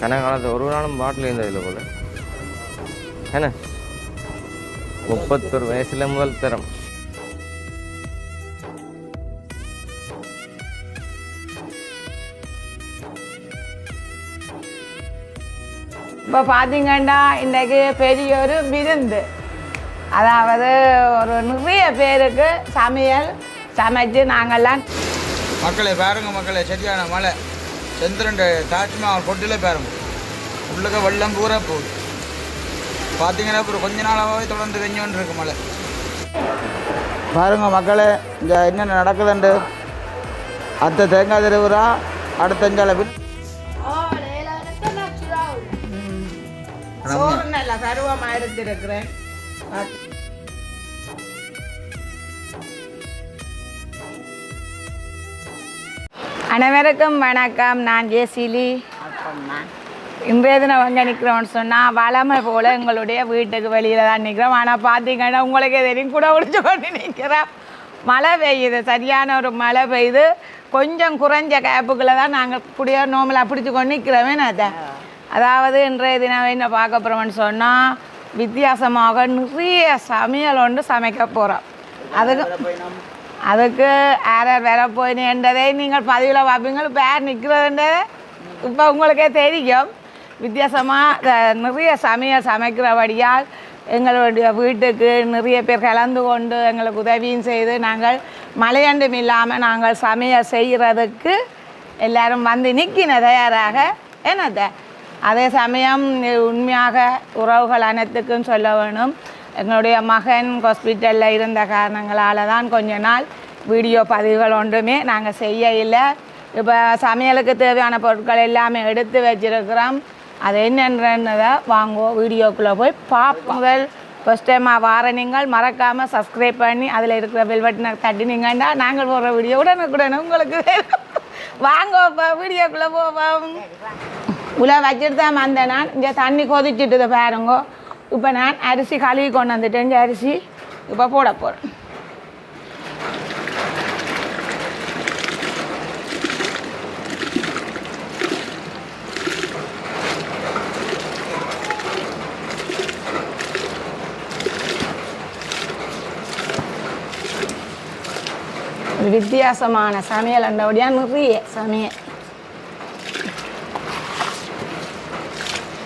கனகாலத்து ஒரு நாளும் பாட்டில் இருந்ததில்ல போல. என்ன? முப்பத்தொரு வயசுல முதல் தரம். இப்போ பார்த்தீங்கன்னா இன்றைக்கு பெரிய ஒரு விருந்து. அதாவது ஒரு நிறைய பேருக்கு சமையல் சமைச்சு நாங்கள்லாம் மக்களே பாருங்க மக்களே சரியான மழை. சந்திரன் தாஜ்மஹால் பொட்டில் பாருங்க. உள்ளக வெள்ளம் பூரா போகுது. பார்த்தீங்கன்னா அப்புறம் கொஞ்ச நாளாகவே தொடர்ந்து வெஞ்சோன்னு இருக்கு மழை. பாருங்க மக்களே இந்த என்னென்ன நடக்குதுண்டு? அத்தை தேங்காய் திருவுரா அடுத்த பின் நல்ல பருவமாக எடுத்திருக்கிறேன் அனைவருக்கும் வணக்கம். நான் ஜெசிலி இன்றைய தினம் எங்கே நிற்கிறோம்னு சொன்னால் வளமை போல் எங்களுடைய வீட்டுக்கு வெளியில் தான் நிற்கிறோம் ஆனால் பார்த்தீங்கன்னா உங்களுக்கே தெரியும் கூட ஒழிச்சு கொண்டு நிற்கிறோம் மழை பெய்யுது. சரியான ஒரு மழை பெய்யுது கொஞ்சம் குறைஞ்ச கேப்புக்குள்ளே தான் நாங்கள் கூடிய நோமலாக பிடிச்சி கொண்டு நிற்கிறோமே நான் அதாவது இன்றைய தினம் என்ன பார்க்க போகிறோம்னு சொன்னால் வித்தியாசமாக நிறைய சமையல் ஒன்று சமைக்க போகிறோம் அதுக்கு அதுக்கு யார் வேற வர போயினேன்றதை நீங்கள் பதிவில் பார்ப்பீங்க. இப்போ யார் நிற்கிறதுன்றதை இப்போ உங்களுக்கே தெரியும். வித்தியாசமாக நிறைய சமையல் சமைக்கிறபடியால் எங்களுடைய வீட்டுக்கு நிறைய பேர் கலந்து கொண்டு எங்களுக்கு உதவியும் செய்து நாங்கள் மலையண்டும் இல்லாமல் நாங்கள் சமையல் செய்கிறதுக்கு எல்லாரும் வந்து நிற்கின தயாராக. என்னத்த அதே சமயம் உண்மையாக உறவுகள் அனைத்துக்கும் சொல்ல வேணும். எங்களுடைய மகன் ஹாஸ்பிட்டலில் இருந்த காரணங்களால் தான் கொஞ்ச நாள் வீடியோ பதிவுகள் ஒன்றுமே நாங்கள் செய்ய இல்லை இப்போ சமையலுக்கு தேவையான பொருட்கள் எல்லாமே எடுத்து வச்சிருக்கிறோம். அது என்னன்றதை வாங்குவோம் வீடியோக்குள்ளே போய் பார்ப்போம் முதல் ஃபஸ்ட் டைமாக வார நீங்கள் மறக்காமல் சப்ஸ்கிரைப் பண்ணி அதில் இருக்கிற பெல் பட்டனை தட்டினீங்கன்னா நாங்கள் போடுற வீடியோ உடனுக்குடனே உங்களுக்கு வாங்கப்பா வீடியோக்குள்ளே போவோம். உள்ள வச்சுட்டு தான் வந்தேன் நான். இங்கே தண்ணி கொதிச்சுட்டு பாருங்கோ. இப்போ நான் அரிசி கழுவி கொண்டு வந்துட்டேன். இந்த அரிசி இப்போ போட போகிறேன் ஒரு வித்தியாசமான சமையல் அண்டபடியாக நிறைய சமையல்.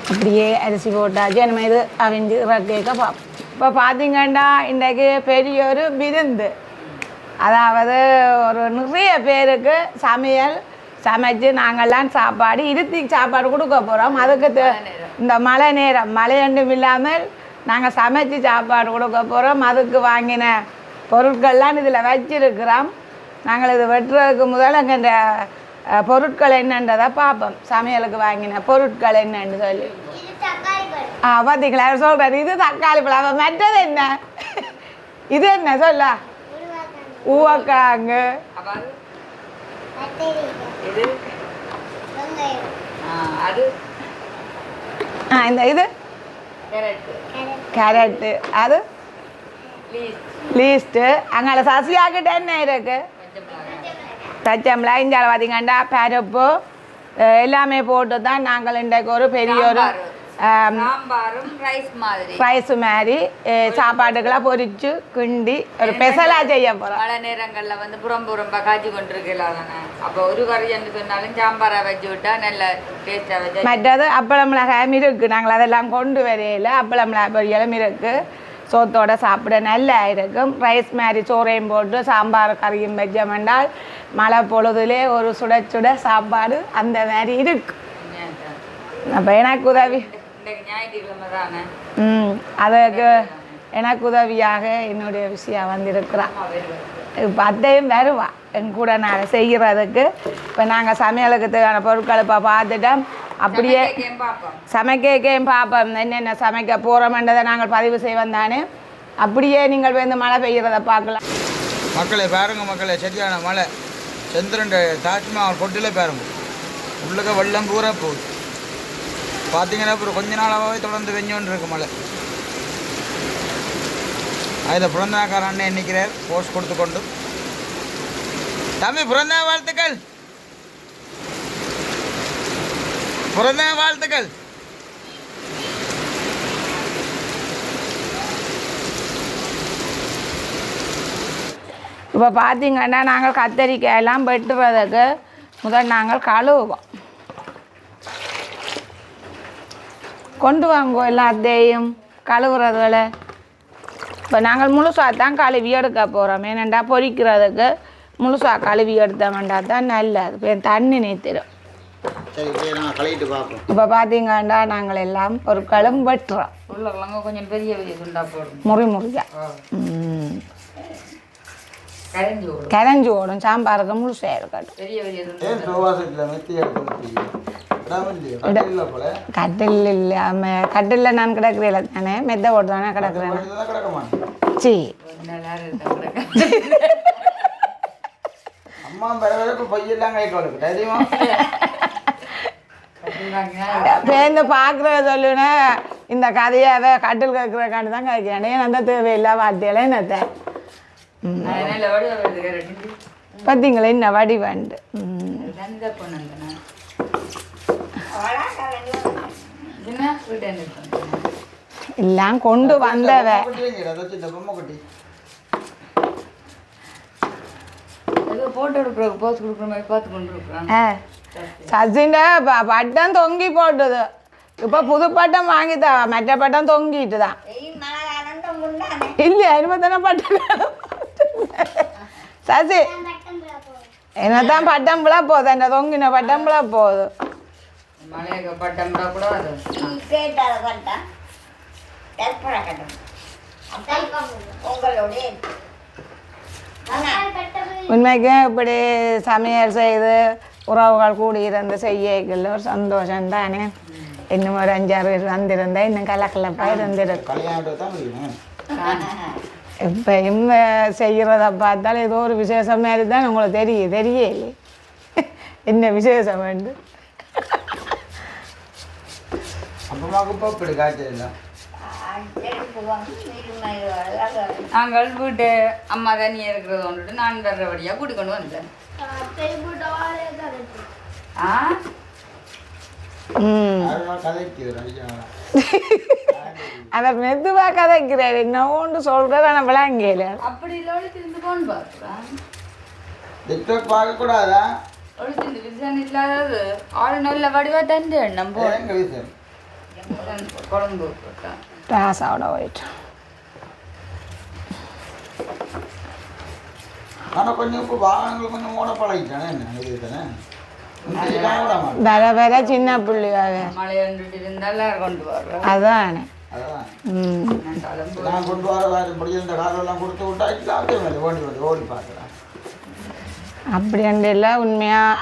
அப்படியே அரிசி போட்டாச்சு நம்ம இது அவிஞ்சு கேட்க பார்ப்போம் இப்போ பார்த்தீங்கன்னா இன்றைக்கு பெரிய ஒரு விருந்து அதாவது ஒரு நிறைய பேருக்கு சமையல் சமைச்சு நாங்கள்லாம் சாப்பாடு இருத்தி சாப்பாடு கொடுக்க போகிறோம் அதுக்கு தே- இந்த மழை நேரம் மழையண்டும் இல்லாமல் நாங்கள் சமைச்சு சாப்பாடு கொடுக்க போகிறோம் அதுக்கு வாங்கின பொருட்கள்லாம் இதில் வச்சிருக்கிறோம் நாங்கள் இது வெட்டுறதுக்கு முதல்ல அங்கே இந்த பொருட்கள் என்னன்றதை பார்ப்போம். சமையலுக்கு வாங்கின பொருட்கள் என்னன்னு சொல்லி. ஆ பார்த்தீங்களா சொல்கிறார் இது தக்காளி பழம். மற்றது என்ன? இது என்ன? சொல்ல. ஊவக்காங்க. ஆ, இந்த இது? Carrot carrot. அது? லீஸ்ட்டு. அங்கே சசியாக்கிட்ட என்ன இருக்கு? மிளகாய். மிளகாய் இஞ்சால பார்த்தீங்கன்னா பருப்பு எல்லாமே போட்டு தான் நாங்கள் இன்றைக்கு ஒரு பெரிய ஒரு ரைஸ் மாதிரி. சாப்பாட்டுக்கெல்லாம் பொரிச்சு கிண்டி ஒரு ஸ்பெஷலாக செய்ய போகிறோம் மழை நேரங்கள்ல வந்து புறம் புறம்பா காய்ச்சி கொண்டிருக்கலாம் அப்போ ஒரு கறி என்று சொன்னாலும் சாம்பாரை வச்சு விட்டா நல்ல டேஸ்டா வச்சு மற்றது அப்பளம் மிளகாயும் இருக்கு நாங்கள் அதெல்லாம் கொண்டு வரையில அப்பளம் மிளகாய் பொரியலும் இருக்கு சோத்தோட சாப்பிட நல்லா இருக்கும் ரைஸ் மாதிரி சோறையும் போட்டு சாம்பார் கறியும் வச்சமெண்டால் மழை பொழுதுலே ஒரு சுட சுட சாப்பாடு அந்த மாதிரி இருக்கு அப்போ எனக்கு உதவி ம் அதுக்கு எனக்கு உதவியாக என்னுடைய விஷயம் வந்திருக்கிறான் இப்போ அத்தையும் வருவா என் கூட நான் செய்கிறதுக்கு இப்போ நாங்கள் சமையலுக்கு தேவையான பொருட்களை இப்போ பார்த்துட்டோம் அப்படியே சமைக்க பார்ப்போம் சமைக்கையும் பார்ப்போம் என்னென்ன சமைக்க போகிறோம்ன்றதை நாங்கள் பதிவு செய்வோம் தானே? அப்படியே நீங்கள் வந்து மழை பெய்கிறத பார்க்கலாம். மக்களே பாருங்க மக்களே சரியான மழை. சந்திரன் தாஜ்மஹால் பொட்டில் பாருங்க. உள்ளக வெள்ளம் பூரா போகுது பார்த்தீங்கன்னா அப்புறம் கொஞ்ச நாளாகவே தொடர்ந்து வெஞ்சோன்னு இருக்கு மழை. அதில் பிறந்தநாக்கார அண்ணன் நிற்கிறார் போஸ்ட் கொடுத்து கொண்டு தம்பி பிறந்த வாழ்த்துக்கள். பிறந்த வாழ்த்துக்கள். இப்போ பார்த்தீங்கன்னா நாங்கள் கத்தரிக்காய் எல்லாம் வெட்டுறதுக்கு முதல் நாங்கள் கழுவுவோம். கொண்டு வாங்குவோம் எல்லாத்தையும் கழுவுறதுல. இப்போ நாங்கள் முழுசாக தான் கழுவி எடுக்க போகிறோம் ஏனெண்டா பொரிக்கிறதுக்கு முழுசாக கழுவி எடுத்தோம்டா தான் நல்லது. தண்ணி நீத்திடும் சரி இப்படியே நான் கழுவிட்டு பார்ப்போம் இப்போ பார்த்தீங்கன்னா நாங்கள் எல்லாம் பொருட்களும் வெட்டுறோம் உருளைக்கிழங்கு கொஞ்சம் பெரிய பெரிய துண்டா போடணும் முறி முறியா. கரைஞ்சி ஓடும் சாம்பாருக்கு முழுசாக இருக்கட்டும். பெரிய பெரிய கட்டில் இல்லாமல் நான் கிடக்கிறேன் தானே மெத்த ஓட்டு தானே கிடக்குறேன். சி. நல்லா இருக்கு அம்மா வர இப்போ பொய்யெல்லாம் அவளுக்கு தெரியுமா பேருந்து பார்க்குற சொல்லுனா இந்த கதையை அதை கட்டில் கேட்குறக்காண்டி தான் கேட்கிறேன் ஏன் அந்த தேவையில்லா வார்த்தையில என்னத்த? பார்த்தீங்களா என்ன வடி வந்து ம். தந்த பொண்ணு என்ன வீட்டு என்ன எல்லாம் கொண்டு வந்தவ. போட்டோ எடுக்கிற போஸ் கொடுக்குற மாதிரி பார்த்து கொண்டு இருக்கிறான். ஆ சச்சின்ட ப- பட்டம் தொங்கி போட்டுது இப்போ புது பட்டம் வாங்கித்தா மற்ற பட்டம் தொங்கிட்டு தான் இல்லையா இனிமே தானே பட்டம் சசி என்னதான் பட்டம் விழ போகுது என்ன தொங்கின பட்டம் விழ போகுது மலையக பட்டம் கூடாது உண்மைக்கு இப்படி சமையல் செய்து உறவுகள் கூடி இருந்து செய்யல ஒரு சந்தோஷம் தானே இன்னும் ஒரு அஞ்சாறு பேர் வந்திருந்தா இன்னும் கலக்கலப்பாக இருந்திருக்கும் கல்யாணம் தான் முடியும் இப்பயும் செய்கிறத பார்த்தால் ஏதோ ஒரு விசேஷம் மாதிரி தான் உங்களுக்கு தெரியும் தெரியலையே என்ன விசேஷம் இப்போ இல்லை நாங்கள் வீட்டு அம்மா தனியாக இருக்கிறத கொண்டுட்டு நான் வர்றபடியாக கூட்டி கொண்டு வந்தேன் ஆ ம் அதெல்லாம் கதைக்குது ஐயா அவர் மெதுவாக கதைக்கிறார் என்ன ஒன்று சொல்கிறார் ஆனால் விளங்கல அப்படி இல்லை ஒழிச்சிருந்து போன்னு பார்க்குறான் டிக்டாக் பார்க்கக்கூடாதா ஒழிச்சிருந்து விசன் இல்லாதது ஆள் நல்ல வடிவாக தண்டு எண்ணம் போ எங்க விஷயம் குழம்பு போட்டான் ராசாவோட போயிட்டு ஆனால் கொஞ்சம் இப்போ வாகனங்கள் கொஞ்சம் ஓட பழகிட்டானே என்ன இது தானே வர வர சின்ன வர்றோம். அதானே. அதான். ம். நான் கொண்டு வர இந்த காலெல்லாம் கொடுத்து விட்டா இல்லாத மேலே ஓடி ஓடி ஓடி பார்க்குறேன். அப்படி இல்லை உண்மையாக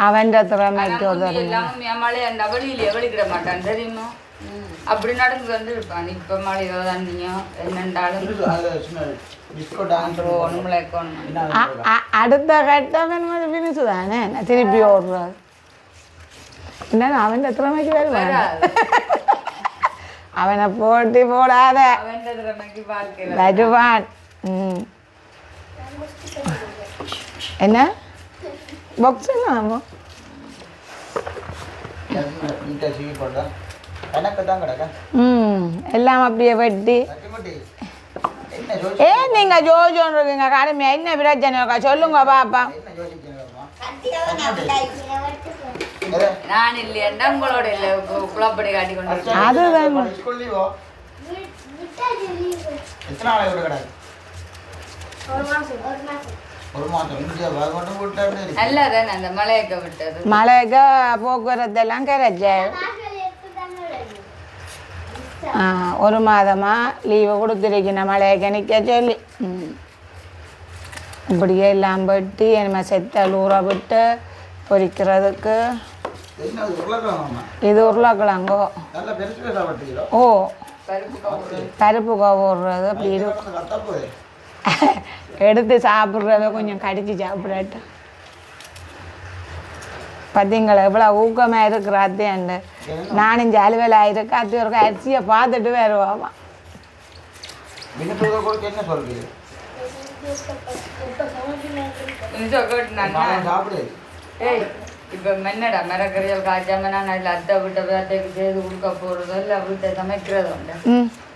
அவன் திறமைக்கு உதவி எல்லாமே மழை அந்த வெளியில வெளிக்கிட மாட்டான் தெரியுமா அப்படி நடந்து வந்து இருப்பான் இப்ப மழையோ தண்ணியோ என்னண்டாலும். அதில் சின்ன டிஸ்கோ டான்ஸ் ஒண்ணுமில்ல இருக்கணும் என்ன அ- அ- அடுத்த கட்டம் என்ன பினிசு தானே? நான் திருப்பி ஓடுறது என்ன அவன் திறமைக்கு வருவான். அவனை போட்டி போடாத. வருவான். என்ன? பாக்ஸ் என்ன நீட்டாக ம் எல்லாம் அப்படியே வெட்டி. ஏ நீங்க ஜோஜோன்னு இருக்கீங்க கடுமையா என்ன பிரச்சனை இருக்கா சொல்லுங்க பாப்பா. நான் இல்லையாண்டா உங்களோட இல்லை குழப்படி காட்டி கொண்டு அதுதான். ஸ்கூல்லீவோ எத்தனை நாள் எவ்வளோ கிடக்கு ஒரு மாதம் இந்தியா கொண்டு விட்டு நல்லதானே அந்த மலையக்க விட்டது மழைக்கு போக்குவரத்து எல்லாம் கரைச்ச ஆ, ஒரு மாதமா லீவு கொடுத்துருக்கணும் மழைக்கு நிற்க சொல்லி ம். இப்படியே எல்லாம் வெட்டி என்ன செத்தல் ஊற விட்டு பொரிக்கிறதுக்கு இது உருளைக்கிழங்கோ ஓ பருப்பு கோவுறது அப்படி இருக்கும் எடுத்து சாப்பிட்றத கொஞ்சம் கடிச்சு சாப்பிடட்டும் பார்த்தீங்களா எவ்வளோ ஊக்கமாக இருக்கிற அத்தையாண்டு நானும் ஜாலிவேலாக இருக்கு அத்தை ஒரு அரிசியை பார்த்துட்டு வருவாமா என்ன ஏய் இப்போ என்னடா மரக்கறிகள் காய்ச்சாம நான் அதில் அத்தை விட்ட அத்தைக்கு செய்து கொடுக்க போகிறதோ இல்லை வீட்டை சமைக்கிறதோ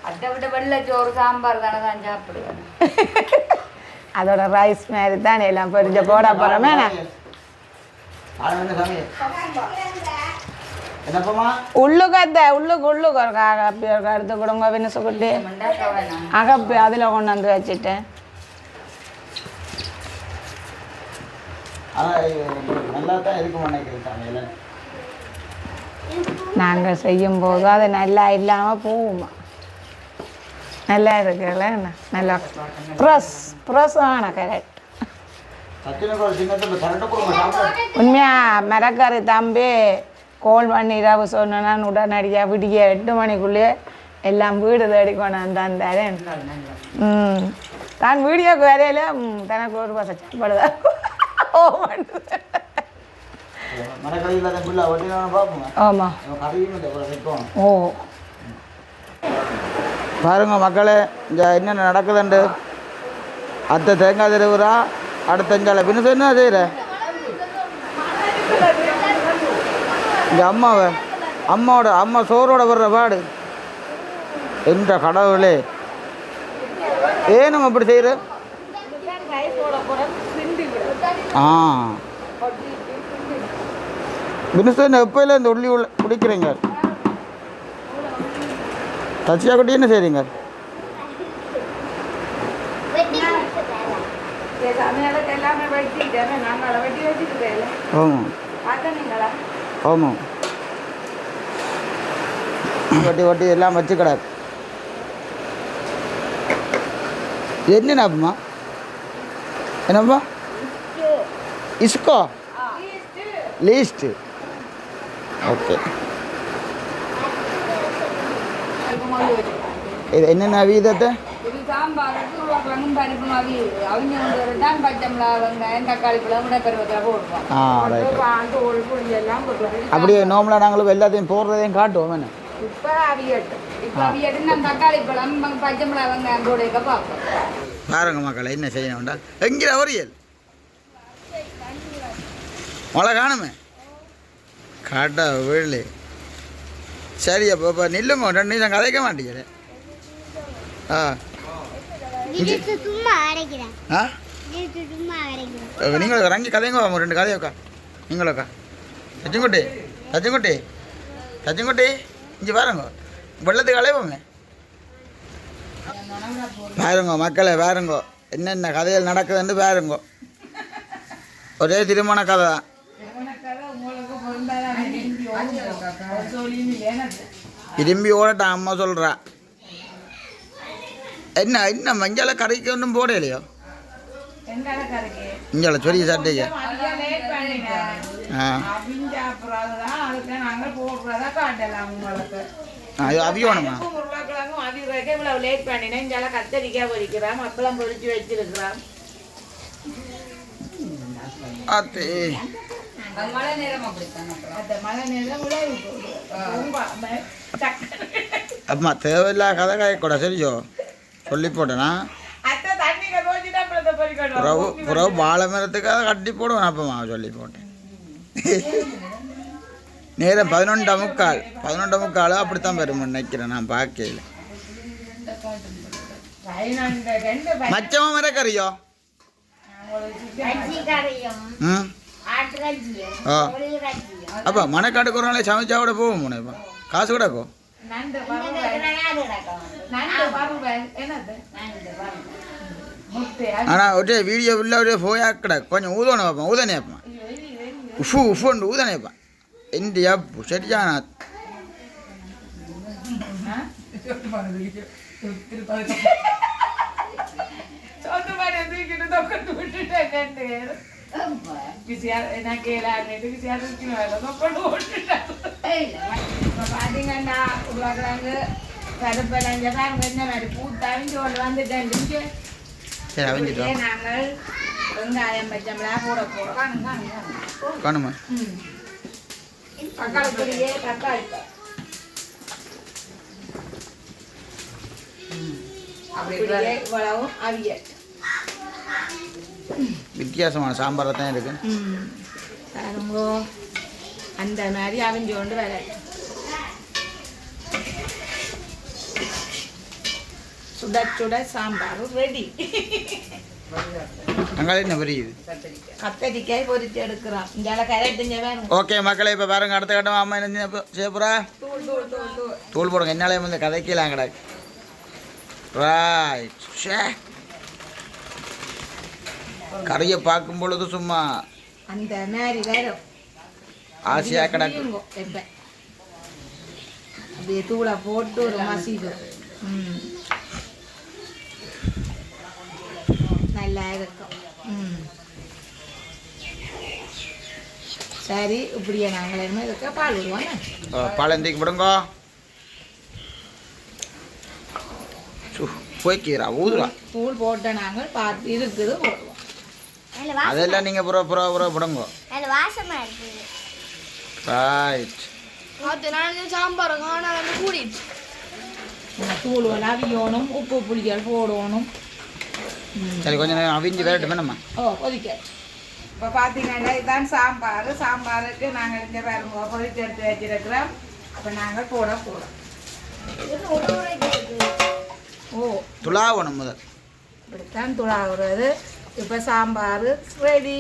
அத்தை விட்ட வெள்ளைச்சோறு சாம்பார் தானே தான் சாப்பிடுவேன் அதோட ரைஸ் மாதிரி தானே எல்லாம் பொரிஞ்ச போட போகிறோமே உள்ளுக்கு அந்த உள்ளுக்கு உள்ளுக்கு ஒரு அகப்பி ஒரு எடுத்து கொடுங்க மண்டாக்க வேணாம் அகப்பி அதில் கொண்டு வந்து வச்சுட்டேன். ஆனால் நாங்கள் செய்யும்போது அது நல்லா இல்லாமல் போகுமா? நல்லா இருக்குல்ல? நல்லா ப்ரெஸ் கரெக்ட் கரெக்டாக கொடுங்க சாப்பிட. உண்மையா மரக்கறி தம்பி. கோல் பண்ணி இரவு சொன்னா உடனடியாக விடிய எட்டு மணிக்குள்ளேயே எல்லாம் வீடு தேடி கொண்டு வந்தாரு ம். தான் வீடியோக்கு வேலையில் தனக்கு ஒரு பச சாப்பாடுதான் ஓ ஆமாம் ஓ. பாருங்க மக்களே இந்த என்னென்ன நடக்குதுண்டு? அத்தை தேங்காய் திருவுறா அடுத்த இஞ்சால பின்னு என்ன செய்கிறேன் இந்த அம்மாவை அம்மாவோட அம்மா சோறோட வர்ற பாடு. என்ற கடவுளே. ஏனும் அப்படி செய்கிற ஆ. பினுசன் எப்போயில இந்த உள்ளி உள்ள குடிக்கிறீங்க. தச்சியா குட்டி என்ன செய்றீங்க? எல்லாமே ஆமாம் வட்டி வட்டி எல்லாம் வச்சு கிடக்கு. என்னப்பா என்னப்பா இஸ்கோ. லீஸ்ட்டு. ஓகே. இது என்னென்ன வீதத்தை? உருளைக்கிழங்கும் பருப்பும் அவி அவங்க வந்து தான் பச்சை மிளகா வெங்காயம் தக்காளி பழம் கூட பருவத்தில் போடுவோம் ஒரு அப்படியே நார்மலாக நாங்களும் எல்லாத்தையும் போடுறதையும் காட்டுவோம் என்ன? இப்போ அவியட்டும் இப்போ அவி எடுத்து நான் தக்காளி பழம் பச்சை மிளகா வெங்காயம் போடுக்க பார்ப்போம். பாருங்க மக்களை என்ன செய்யணும்டா எங்கிற அவரியல் மழை காணுமே? காட்டா வீழு சரி அப்போ இப்போ நில்லுங்க ரெண்டு நிமிஷம் கதைக்க மாட்டேங்கிறேன். ஆ. சும்மா அரைக்கிறேன். ஆ? இதுக்கு சும்மா அரைக்கிறேன். நீங்களும் நீங்களுக்கா சச்சிங்குட்டி சச்சிங்குட்டி சச்சிங்குட்டி இங்கே பாருங்க. வெள்ளத்துக்கு அலைவோங்க பாருங்க மக்களை பாருங்க. என்னென்ன கதைகள் நடக்குதுன்னு பாருங்க. ஒரே திருமண கதை. தான் திரும்பி ஓடட்டான் அம்மா சொல்கிறா என்ன என்ன மஞ்சள கறிக்கு ஒன்றும் போடலையோ? இங்கே சொல்லி சட்டைக்கு ஆ. அவியோணுமா? ஆத்தி மழை நேரம் அப்படித்தான். அம்மா தேவையில்லாத கதை காயக்கூட சரியோ சொல்லி போட்டேனா. புறவு புறவு வாழை மரத்துக்காக கட்டி போடுவேன் அப்பமா சொல்லி போட்டேன் நேரம் பதினொன்றா முக்கால் பதினொன்றா முக்கால் அப்படித்தான் பெரும் நினைக்கிறேன் நான் பார்க்கல மச்சமா கோழி கஞ்சியும் அப்பா மணக்காட்டுக்கு ஒரு நாளை சமைச்சா கூட போகும் முனைப்பா காசு கூடக்கோ நண்டு. ஆனால் ஒரே வீடியோ உள்ள ஒரே போயா கிட கொஞ்சம் ஊதணும் வைப்பேன் ஊதனே வைப்பேன் உஃபு உஃபுண்டு ஊதனே வைப்பேன் இந்தியா சரியான சொந்த மாதிரி தூக்கிட்டு தொக்கட்டு விட்டுட்டேன் நண்டு. பிசியார் என்ன கேளான்னுட்டு பிசியார் தூக்கின்னு வரல. தொக்கட்டு விட்டுட்டேன். இப்ப பாத்தீங்கன்னா உருளைக்கிழங்கு கருப்பலஞ்ச பாருங்க இந்த மாதிரி பூத்தாவிஞ்சு ஒன்று வந்துட்டேன் சரி அவிஞ்சிட்டு வா. நாங்கள் வெங்காயம் பச்சை மிளகாய் போட போறோம் காணுங்க, காணுங்க, காணுங்க. காணுமா ம். தக்காளி பொடியே தக்காளி பழம். அப்படி இப்படியே இவ்வளவும் அவியல் வித்தியாசமான சாம்பார் தான் இருக்கு. பாருங்கோ அந்த மாதிரி அவிஞ்சு கொண்டு வர சுட சுட சாம்பார் ரெடி என்ன பெரியுது? கத்தரிக்காய் பொரிச்சு எடுக்கிறோம் இந்த கரெக்டுங்க ஓகே மக்களே இப்போ பாருங்க அடுத்த கட்டம் அம்மா என்ன போகிறா தூள் போடுங்க. என்னாலே வந்து கதைக்கலாம் கிடக்கு ரைட் ஷே கறியை பார்க்கும் பொழுது சும்மா அந்த மாதிரி வரும் ஆசையாக கிடக்கு. புரியுங்கோ, எப்ப. அப்படியே தூளை போட்டு ஒரு மசிது ம். நல்லா இருக்கும். ம். சரி இப்படியே நாங்கள் என்ன இருக்க? பால் விடுவோம் பாலந்திக்கு விடுங்க சு, போய்க்கிறா ஊதுரா தூள் போட்ட நாங்கள் பார்த்து இருக்குது போடுவோம் அதெல்லாம் நீங்கள் புற புற புற விடுங்க நல்ல வாசமா இருக்கு. ரைட் இந்த தூள் அவியணும் உப்பு புளிகள் போடணும். சரி கொஞ்சம் நேரம் அவிஞ்சு வேறட்டு வேணுமா ஓ கொதிக்க இப்போ பார்த்தீங்கன்னா இதுதான் சாம்பார். சாம்பாருக்கு நாங்கள் இந்த பாருங்க பொரிச்சு எடுத்து வச்சிருக்கிறோம். அப்போ நாங்கள் போட போகிறோம் ஓ. துளாவணும் முதல். இப்படித்தான் துளாவுறது. இப்போ சாம்பார் ரெடி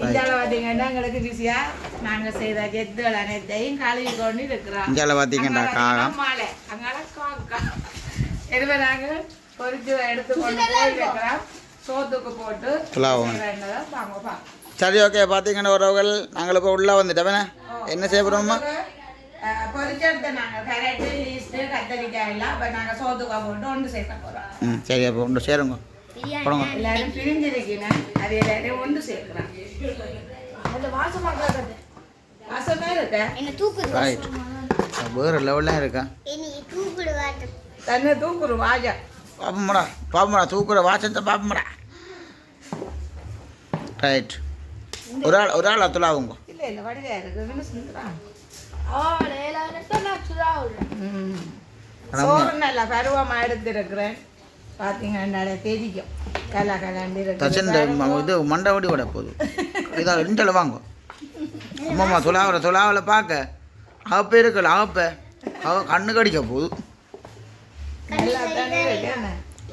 இந்தியாவில் பார்த்தீங்கன்னா எங்களுக்கு பிஸியாக நாங்கள் செய்த ஜெத்துகள் அனைத்தையும் கழுவி கொண்டு இருக்கிறோம். இந்தியால பார்த்தீங்கன்னா காகம். மாலை. அங்கால காக்கா எனவே நாங்கள் பொரிச்சு எடுத்து கொண்டு போய் சோத்துக்கு போட்டு சரி ஓகே பார்த்தீங்கன்னா உறவுகள் நாங்கள் இப்போ உள்ளே வந்துட்டோம். என்ன? செய்ய போகிறோமா பொரிச்செடுத்த நாங்கள் கரெக்டு ஈஸ்ட்டு கத்தரிக்காய் எல்லாம் அப்போ நாங்கள் சோத்துக்கா போட்டு ஒன்று சேர்க்க போகிறோம் ம் சரி அப்போ ஒன்று சேருங்க. எல்லாரும் பிரிஞ்சிருக்கீங்க. அது எல்லாரையும் ஒன்று சேர்க்குறோம் வாசமே இருக்க என்ன தூக்குது. ரைட் வேறு லெவல்லாம் இருக்கா தன்னை தூக்குரு வாஜா. பாப்பமடா பாப்பமடா தூக்குற வாசத்தை பாப்பமடா. ரைட் ஒரு ஆள் ஒரு ஆள் துளாவுங்க இல்லை இல்லை வடிவா இருக்குதுன்னு சொல்லுறான். சோறு நல்லா பருவமாக எடுத்துருக்குறேன். பார்த்தீங்கன்னா தெரியும். கலா கலாண்டு இது மண்டை வடி போகுது. இதான் ரெண்டில் வாங்க. அம்மாம்மா துளாவுற துளாவில் பார்க்க அவப்ப இருக்கல அவப்ப அவ கண்ணு கடிக்க போகுது?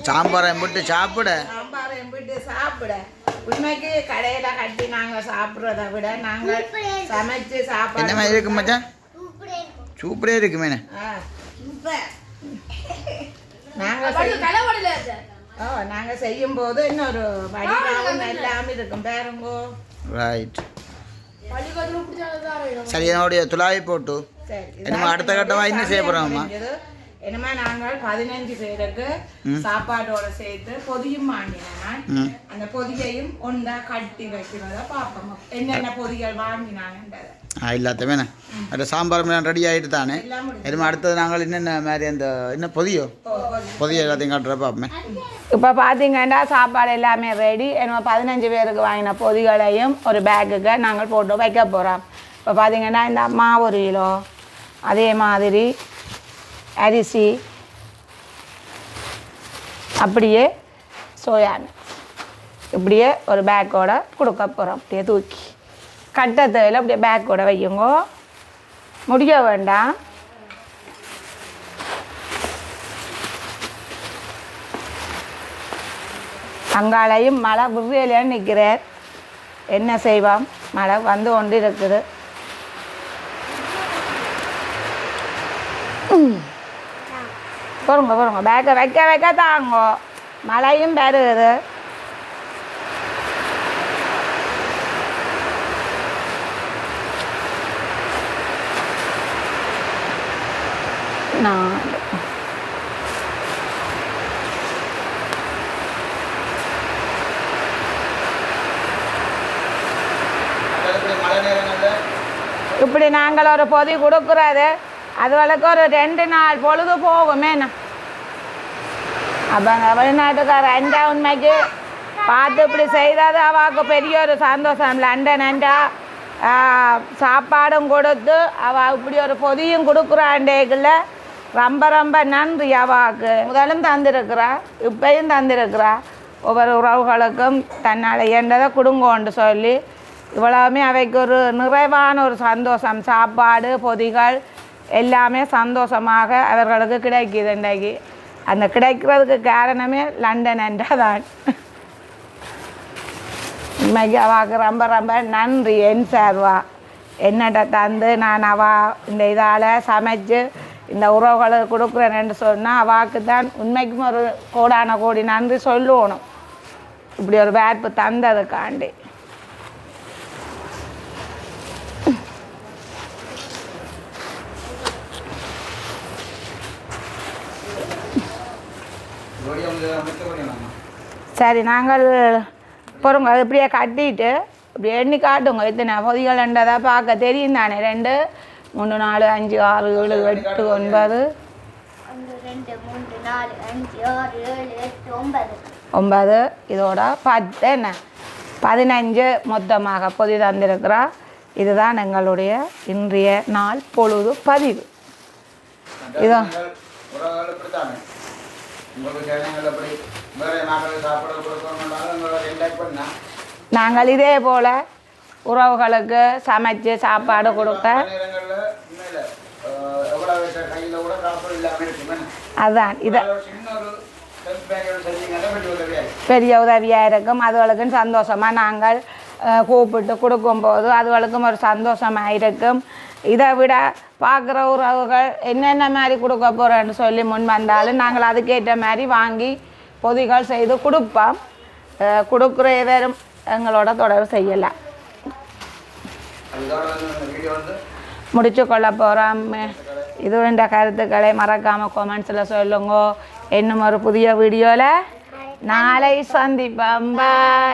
சாம்பாரை விட்டு சாப்பிட. சாம்பார் எம்பிட்டு சாப்பிட. உண்மைக்கு கடையில கட்டி நாங்க சாப்பிட்றத விட நாங்க சமைச்சு சாப்பாடு என்ன மாதிரி இருக்கு மச்சான்? சூப்பரே இருக்குமேனே செய்- ஓ நாங்க செய்யும் போது இன்னொரு வடிவாகவும் எல்லாம் இருக்கும். பாருங்கோ. ரைட் சரி என்னுடைய துளாவி போட்டு. அடுத்த கட்டமா என்ன செய்ய போறோம்மா? என்னமா நாங்கள் பதினஞ்சு பேருக்கு சாப்பாடோட சேர்த்து பொதியும் வாங்கினேன். அந்த பொதியையும் ஒன்றா கட்டி வைக்கிறத பார்ப்போம். என்னென்ன பொதிகள் வாங்கினாங்கன்றத. ஆ அது சாம்பார் மீன் ரெடி ஆகிட்டு தானே? என்னமா அடுத்தது நாங்கள் என்னென்ன மாதிரி அந்த என்ன பொதியோ? பொதிய எல்லாத்தையும் காட்டுற பார்ப்போமே. இப்போ பார்த்தீங்கன்னா சாப்பாடு எல்லாமே ரெடி என்ன பதினஞ்சு பேருக்கு வாங்கின பொதிகளையும் ஒரு பேக்குக்கு நாங்கள் போட்டு வைக்க போகிறோம் இப்போ பார்த்தீங்கன்னா இந்த மாவு ஒரு கிலோ அதே மாதிரி அரிசி அப்படியே சோயான் இப்படியே ஒரு பேக்கோட கொடுக்க போகிறோம் அப்படியே தூக்கி. கட்டத்தில் அப்படியே பேக்கோட வையுங்க. முடிய வேண்டாம். அங்காலையும் மழை விவ்வேலியான்னு நிற்கிறார். என்ன செய்வோம்? மழை வந்து கொண்டு இருக்குது ம். பொறுங்க பொறுங்க பேக்கை வைக்க வைக்க தாங்கோ. மழையும் பெருகுது நாலு இப்படி நாங்கள் ஒரு பொதி கொடுக்குறது. அதுகளுக்கு ஒரு ரெண்டு நாள் பொழுது போகுமே அப்போ அந்த வெளிநாட்டுக்கார அண்டா உண்மைக்கு பார்த்து இப்படி செய்தாது அவாவுக்கு பெரிய ஒரு சந்தோஷம் லண்டன் அண்டா சாப்பாடும் கொடுத்து அவள் இப்படி ஒரு பொதியும் கொடுக்குறாண்டேக்குள்ள ரொம்ப ரொம்ப நன்றி அவாவுக்கு முதலும் தந்திருக்கிறா இப்பையும் தந்திருக்கிறா ஒவ்வொரு உறவுகளுக்கும் தன்னால் இயன்றதை கொடுங்கோன்னு சொல்லி இவ்வளவுமே அவைக்கு ஒரு நிறைவான ஒரு சந்தோஷம் சாப்பாடு பொதிகள் எல்லாமே சந்தோஷமாக அவர்களுக்கு கிடைக்குது இன்றைக்கு. அந்த கிடைக்கிறதுக்கு காரணமே லண்டன் என்றதான். உண்மைக்கு அவாவுக்கு ரொம்ப ரொம்ப நன்றி என் சார்வா. என்னட்ட தந்து நான் அவா இந்த இதால் சமைச்சு இந்த உறவுகளுக்கு கொடுக்குறேன்னு சொன்னால் அவாவுக்கு தான் உண்மைக்கும் ஒரு கோடான கோடி நன்றி சொல்லணும் இப்படி ஒரு வாய்ப்பு தந்ததுக்காண்டி. சரி நாங்கள் பொறுங்க. அது இப்படியே கட்டிட்டு இப்படி எண்ணி காட்டுங்க. இத்தனை பொதிகள்ன்றதை பார்க்க தெரியும் தானே. ரெண்டு மூணு நாலு அஞ்சு ஆறு ஏழு எட்டு ஒன்பது. ஒன்று ரெண்டு மூன்று நாலு அஞ்சு ஆறு ஏழு எட்டு ஒன்பது. ஒன்பது. இதோட பத்து என்ன? பதினஞ்சு மொத்தமாக பொதி தந்திருக்கிறா. இதுதான் எங்களுடைய இன்றைய நாள் பொழுது பதிவு. இதோ. உங்களுக்கு ஜனங்கள் எப்படி வேறு நாட்கள் சாப்பிட கொடுக்கணும்னாலும் உங்களை என்ஜாய் பண்ணா? நாங்கள் இதே போல் உறவுகளுக்கு சமைச்சு சாப்பாடு கொடுக்க. அதுதான் இதை பெரிய உதவியாக இருக்கும். அதுகளுக்கும் சந்தோஷமாக நாங்கள் கூப்பிட்டு கொடுக்கும்போது அதுகளுக்கும் ஒரு சந்தோஷமாக இருக்கும். இதை விட பார்க்குற உறவுகள் என்னென்ன மாதிரி கொடுக்க போகிறேன்னு சொல்லி முன் வந்தாலும் நாங்கள் அதுக்கேற்ற மாதிரி வாங்கி பொதிகள் செய்து கொடுப்போம். கொடுக்குற எவரும் எங்களோட தொடர்பு செய்யலாம் முடிச்சு கொள்ள போகிறோம் இது இந்த கருத்துக்களை மறக்காமல் கொமெண்ட்ஸில் சொல்லுங்க. இன்னும் ஒரு புதிய வீடியோவில் நாளை சந்திப்போம். பாய்